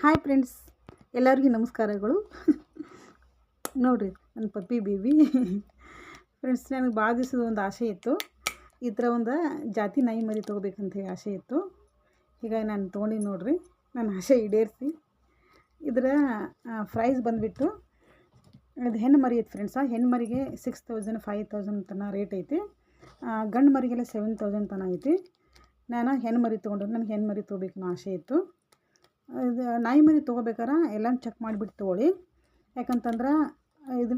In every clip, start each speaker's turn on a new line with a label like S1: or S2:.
S1: Hi friends ಎಲ್ಲರಿಗೂ ನಮಸ್ಕಾರಗಳು. ನೋಡಿರಿ, ನನ್ನ ಪಪ್ಪಿ ಬೇಬಿ. ಫ್ರೆಂಡ್ಸ್ ನನಗೆ ಭಾಳ ದಿವಸದ ಒಂದು ಆಸೆ ಇತ್ತು. ಈ ಥರ ಒಂದು ಜಾತಿ ನಾಯಿ ಮರಿ ಹೇಳಿ ಆಸೆ ಇತ್ತು. ಹೀಗಾಗಿ ನಾನು ತೊಗೊಂಡಿ ನೋಡಿರಿ ನನ್ನ ಆಸೆ ಈಡೇರಿಸಿ. ಇದರ ಫ್ರೈಸ್ ಬಂದುಬಿಟ್ಟು ಅದು ಹೆಣ್ಣು ಮರಿ ಐತೆ ಆ ಹೆಣ್ಣು ಮರಿಗೆ ಸಿಕ್ಸ್ ತೌಸಂಡ್ ಫೈವ್ ತೌಸಂಡ್ ತನಕ ರೇಟ್ ಐತಿ. ಗಂಡು ಮರಿಗೆಲ್ಲ ಸೆವೆನ್ ತೌಸಂಡ್ ತನಕ ಐತಿ. ನಾನು ಹೆಣ್ಣು ಮರಿ ತೊಗೊಂಡು, ನನಗೆ ಹೆಣ್ಣು ಮರಿ ತೊಗೋಬೇಕು ಆಸೆ ಇತ್ತು. ಇದು ನಾಯಿ ಮರಿ ತೊಗೋಬೇಕಾರೆ ಎಲ್ಲನೂ ಚೆಕ್ ಮಾಡಿಬಿಟ್ಟು ತೊಗೊಳ್ಳಿ. ಯಾಕಂತಂದ್ರೆ, ಇದು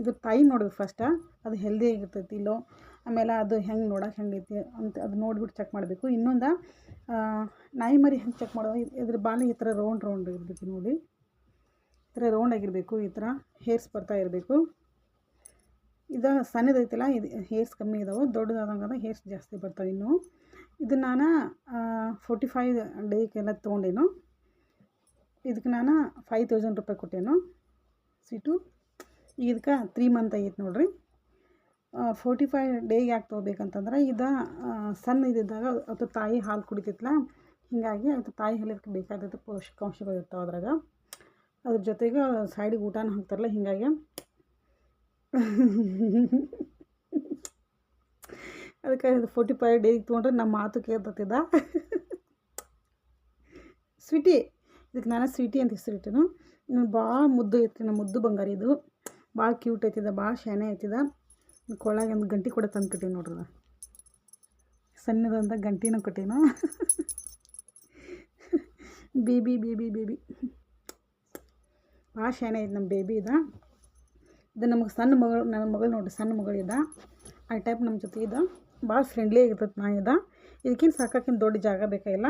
S1: ಇದು ತಾಯಿ ನೋಡ್ಬೇಕು ಫಸ್ಟ ಅದು ಹೆಲ್ದಿ ಆಗಿರ್ತೈತಿ ಇಲ್ಲೋ, ಆಮೇಲೆ ಅದು ಹೆಂಗೆ ನೋಡೋಕೆ ಹೆಂಗೈತಿ ಅಂತ ಅದು ನೋಡಿಬಿಟ್ಟು ಚೆಕ್ ಮಾಡಬೇಕು. ಇನ್ನೊಂದು ನಾಯಿ ಮರಿ ಹೆಂಗೆ ಚೆಕ್ ಮಾಡೋದು? ಇದ್ರ ಬಾಲಿ ಈ ಥರ ರೌಂಡ್ ರೌಂಡ್ ಇರಬೇಕು ನೋಡಿ. ಈ ಥರ ರೌಂಡ್ ಆಗಿರಬೇಕು, ಈ ಥರ ಹೇರ್ಸ್ ಬರ್ತಾ ಇರಬೇಕು. ಇದು ಸಣ್ಣದೈತಿಲ್ಲ ಇದು ಹೇರ್ಸ್ ಕಮ್ಮಿ ಇದಾವೆ ದೊಡ್ಡದಾದಂಗೆ ಹೇರ್ಸ್ ಜಾಸ್ತಿ ಬರ್ತಾವೆ ಇನ್ನು. ಇದು ನಾನು ಫೋರ್ಟಿ ಫೈವ್ ಡೇಗೆಲ್ಲ ತೊಗೊಂಡೇನು. ಇದಕ್ಕೆ ನಾನು ಫೈವ್ ತೌಸಂಡ್ ರೂಪಾಯಿ ಕೊಟ್ಟೇನು. ಸೀಟು ಈಗ ಇದಕ್ಕೆ ತ್ರೀ ಮಂತ್ ಆಗೈತೆ ನೋಡಿರಿ. ಫೋರ್ಟಿ ಫೈವ್ ಡೇಗೆ ಯಾಕೆ ತೊಗೋಬೇಕಂತಂದ್ರೆ ಇದು ಸಣ್ಣ ಇದ್ದಿದ್ದಾಗ ಅದು ತಾಯಿ ಹಾಲು ಕುಡಿತೈತಲ್ಲ ಹೀಗಾಗಿ ಅದು ತಾಯಿ ಹಾಲಿಗೆ ಬೇಕಾದದ್ದು ಪೌಷ್ಟಿಕಾಂಶಗಳು ಇರ್ತಾವೆ ಅದ್ರಾಗ. ಅದ್ರ ಜೊತೆಗೆ ಸೈಡಿಗೆ ಊಟನೂ ಹಾಕ್ತಾರಲ್ಲ, ಹೀಗಾಗಿ. ಅದಕ್ಕೆ ಫೋರ್ಟಿ ಫೈವ್ ಡೇಗೆ ತೊಗೊಂಡ್ರೆ ನಮ್ಮ ಮಾತು ಕೇಳ್ತತಿದ್ದ ಸ್ವೀಟಿ ಇದಕ್ಕೆ ನಾನು ಸ್ವೀಟಿ ಅಂತ ಹೆಸರಿಟ್ಟನು ಭಾಳ ಮುದ್ದು ಐತ್ರಿ, ನಮ್ಮ ಮುದ್ದು ಬಂಗಾರ ಇದು. ಭಾಳ ಕ್ಯೂಟ್ ಐತಿದ, ಭಾಳ ಶಾನೆ ಐತಿದ. ಕೊಳಗೆ ಒಂದು ಗಂಟೆ ಕೂಡ ತಂದು ಕಟ್ಟೀನಿ ನೋಡ್ರಿ ಸಣ್ಣದಂತ ಗಂಟಿನೂ ಕಟ್ಟೀನು. Baby baby baby. ಭಾಳ ಶಾನೆ ಐತೆ ನಮ್ಮ ಬೇಬಿ ಇದ. ಇದು ನಮಗೆ ಸಣ್ಣ ಮಗಳು, ನನ್ನ ಮಗಳು ನೋಡ್ರಿ, ಸಣ್ಣ ಮಗಳಿದ ಆ ಟೈಪ್ ನಮ್ಮ ಜೊತೆ ಇದ. ಭಾಳ ಫ್ರೆಂಡ್ಲಿ ಆಗಿರ್ತೈತೆ ನಾ ಇದ. ಇದಕ್ಕಿಂತ ಸಾಕಕ್ಕಿಂತ ದೊಡ್ಡ ಜಾಗ ಬೇಕಾಗಿಲ್ಲ.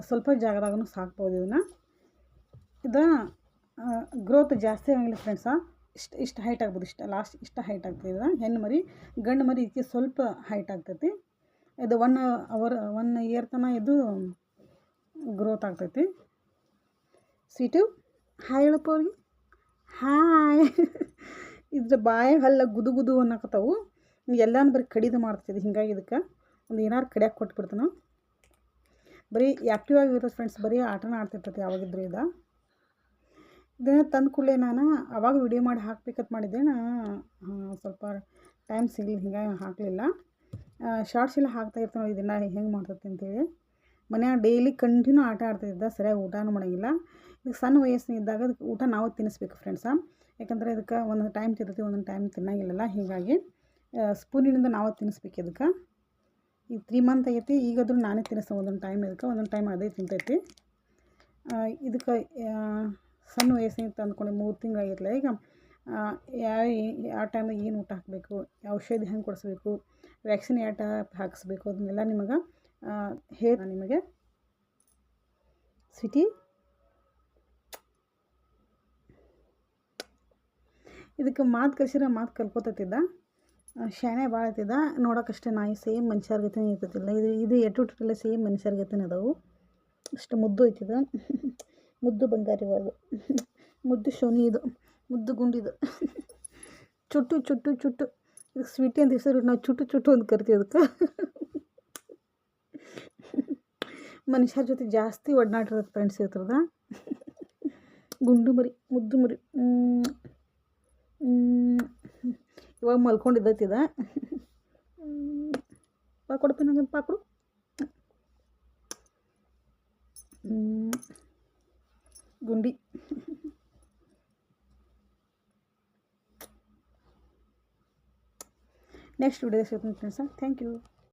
S1: ಸ್ವಲ್ಪ ಜಾಗದಾಗೂ ಸಾಕ್ಬೋದು ಇದನ್ನು. ಇದು ಗ್ರೋತ್ ಜಾಸ್ತಿ ಆಗಂಗಿಲ್ಲ ಫ್ರೆಂಡ್ಸ ಇಷ್ಟು ಇಷ್ಟು ಹೈಟ್ ಆಗ್ಬೋದು ಇಷ್ಟು ಲಾಸ್ಟ್ ಇಷ್ಟು ಹೈಟ್ ಆಗ್ತದೆ ಇದು. ಹೆಣ್ಣು ಮರಿ, ಗಂಡು ಮರಿ ಇದಕ್ಕೆ ಸ್ವಲ್ಪ ಹೈಟ್ ಆಗ್ತೈತಿ. ಇದು ಒನ್ ಅವರ್ ಒನ್ ಇಯರ್ ತನಕ ಇದು ಗ್ರೋತ್ ಆಗ್ತೈತಿ. ಸ್ವೀಟು ಹಾಯ್ ಹೇಳಪ್ಪ ಅವ್ರಿಗೆ. ಹಾಯ್ ಇದ್ರ ಬಾಯ ಹಲ್ಲ ಗುದು ಗುದು ಅನ್ನಕತ್ತವು. ಎಲ್ಲಾನು ಬರೀ ಕಡಿದು ಮಾಡ್ತಿದ್ದೆ ಹಿಂಗಾಗಿ ಇದಕ್ಕೆ. ಒಂದು ಏನಾರು ಕಡಿಯಾಕೆ ಕೊಟ್ಬಿಡ್ತಾನೆ. ಬರೀ ಆ್ಯಕ್ಟಿವ್ ಆಗಿರ್ತದೆ ಫ್ರೆಂಡ್ಸ್ ಬರೀ ಆಟನ ಆಡ್ತಿರ್ತೈತಿ ಯಾವಾಗಿದ್ರು ಇದು. ಇದನ್ನು ತಂದು ಕೂಡಲೇ ನಾನು ಅವಾಗ ವಿಡಿಯೋ ಮಾಡಿ ಹಾಕ್ಬೇಕಂತ ಮಾಡಿದ್ದೆ. ನಾನು ಸ್ವಲ್ಪ ಟೈಮ್ ಸಿಗಲಿಲ್ಲ, ಹಿಂಗಾಗಿ ಹಾಕಲಿಲ್ಲ. ಶಾರ್ಟ್ಸ್ ಎಲ್ಲ ಹಾಕ್ತಾ ಇರ್ತಾನೆ ಇದನ್ನು ಹೆಂಗೆ ಮಾಡ್ತೈತೆ ಅಂತೇಳಿ. ಮನ್ಯಾಗ ಡೈಲಿ ಕಂಟಿನ್ಯೂ ಆಟ ಆಡ್ತಿದ್ದ ಸರಿಯಾಗಿ ಊಟನೂ ಮಾಡೋಂಗಿಲ್ಲ. ಇದಕ್ಕೆ ಸಣ್ಣ ವಯಸ್ಸಿನಿದ್ದಾಗ ಅದಕ್ಕೆ ಊಟ ನಾವು ತಿನ್ನಿಸ್ಬೇಕು ಫ್ರೆಂಡ್ಸ ಯಾಕಂದರೆ ಇದಕ್ಕೆ ಒಂದೊಂದು ಟೈಮ್ ತಿರ್ತೈತಿ ಒಂದೊಂದು ಟೈಮ್ ತಿನ್ನಂಗಿಲ್ಲಲ್ಲ, ಹೀಗಾಗಿ ಸ್ಪೂನಿನಿಂದ ನಾವು ತಿನ್ನಿಸ್ಬೇಕು ಇದಕ್ಕೆ. ಈಗ ತ್ರೀ ಮಂತ್ ಆಗೈತಿ, ಈಗಾದರೂ ನಾನೇ ತಿನ್ನಿಸ್ತೇನೆ ಒಂದೊಂದು ಟೈಮ್ ಇದಕ್ಕೆ, ಒಂದೊಂದು ಟೈಮ್ ಅದೇ ತಿಂತೈತಿ. ಇದಕ್ಕೆ ಸಣ್ಣ ವಯಸ್ಸಿನಿಂದ ತಂದ್ಕೊಂಡು ಮೂರು ತಿಂಗಳಾಗಿರಲಿಲ್ಲ ಈಗ ಯಾವ ಯಾವ ಟೈಮಿಗೆ ಏನು ಊಟ ಹಾಕಬೇಕು ಔಷಧಿ ಹೆಂಗೆ ಕೊಡಿಸ್ಬೇಕು ವ್ಯಾಕ್ಸಿನ್ ಯಾವ ಟೈಪ್ ಹಾಕಿಸ್ಬೇಕು, ಅದನ್ನೆಲ್ಲ ನಿಮಗೆ ಹೇ ನಿಮಗೆ ಸಿಟಿ. ಇದಕ್ಕೆ ಮಾತು ಕಲಿಸಿದ್ರೆ ಮಾತು ಕಲ್ಕೋತತ್ತಿದ್ದ ಶಾಣೆ ಭಾಳ ಆಯ್ತಿದ್ದ ನೋಡೋಕ್ಕಷ್ಟೇ ನಾಯಿ ಸೇಮ್ ಮನುಷ್ಯರ್ ಗತಿನೇ ಇರ್ತೈತಿಲ್ಲ ಇದು ಇದು ಎಟ್ಟುಟ್ಟೆಲ್ಲ ಸೇಮ್ ಮನುಷ್ಯರ್ ಗತಿನೇ ಅದಾವು. ಅಷ್ಟು ಮುದ್ದು ಐತಿದ ಮುದ್ದು ಬಂಗಾರಿ ಅದು ಮುದ್ದು ಶೋನಿ ಇದು, ಮುದ್ದು ಗುಂಡಿದು ಚುಟ್ಟು ಚುಟ್ಟು ಚುಟ್ಟು. ಇದಕ್ಕೆ ಸ್ವೀಟಿ ಅಂತ ಹೆಸರು ನಾವು ಚುಟ್ಟು ಚುಟ್ಟು ಅಂತ ಕರಿತೀವಿ ಅದಕ್ಕೆ. ಮನುಷ್ಯರ ಜೊತೆ ಜಾಸ್ತಿ ಒಡನಾಡಿರೋದು ಫ್ರೆಂಡ್ಸ್ ಇರ್ತದ? ಗುಂಡು ಮರಿ, ಮುದ್ದು ಮರಿ. ಇವಾಗ ಮಲ್ಕೊಂಡಿದ್ದೈತಿದ ಪಾಕೊಡ್ತೀನಿ ನಂಗೆ ಪಾಕೊಡು ಗುಂಡಿ ನೆಕ್ಸ್ಟ್ ವಿಡಿಯೋ ಸಿಗ್ತೀನಿ ಫ್ರೆಂಡ್ಸ ಥ್ಯಾಂಕ್ ಯು